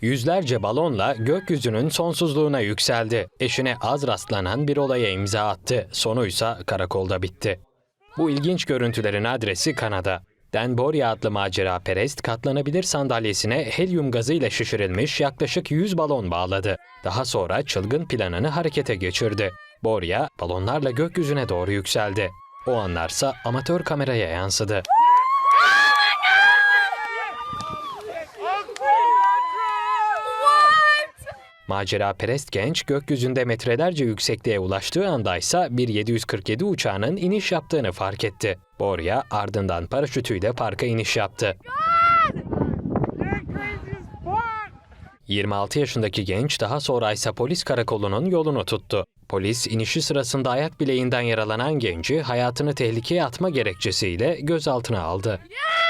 Yüzlerce balonla gökyüzünün sonsuzluğuna yükseldi. Eşine az rastlanan bir olaya imza attı. Sonuysa karakolda bitti. Bu ilginç görüntülerin adresi Kanada. Dan Borya adlı macera perest katlanabilir sandalyesine helyum gazıyla şişirilmiş yaklaşık 100 balon bağladı. Daha sonra çılgın planını harekete geçirdi. Borya balonlarla gökyüzüne doğru yükseldi. O anlarsa amatör kameraya yansıdı. Macera perest genç gökyüzünde metrelerce yüksekliğe ulaştığı andaysa bir 747 uçağının iniş yaptığını fark etti. Borya ardından paraşütüyle parka iniş yaptı. 26 yaşındaki genç daha sonra ise polis karakolunun yolunu tuttu. Polis inişi sırasında ayak bileğinden yaralanan genci hayatını tehlikeye atma gerekçesiyle gözaltına aldı. Yeah,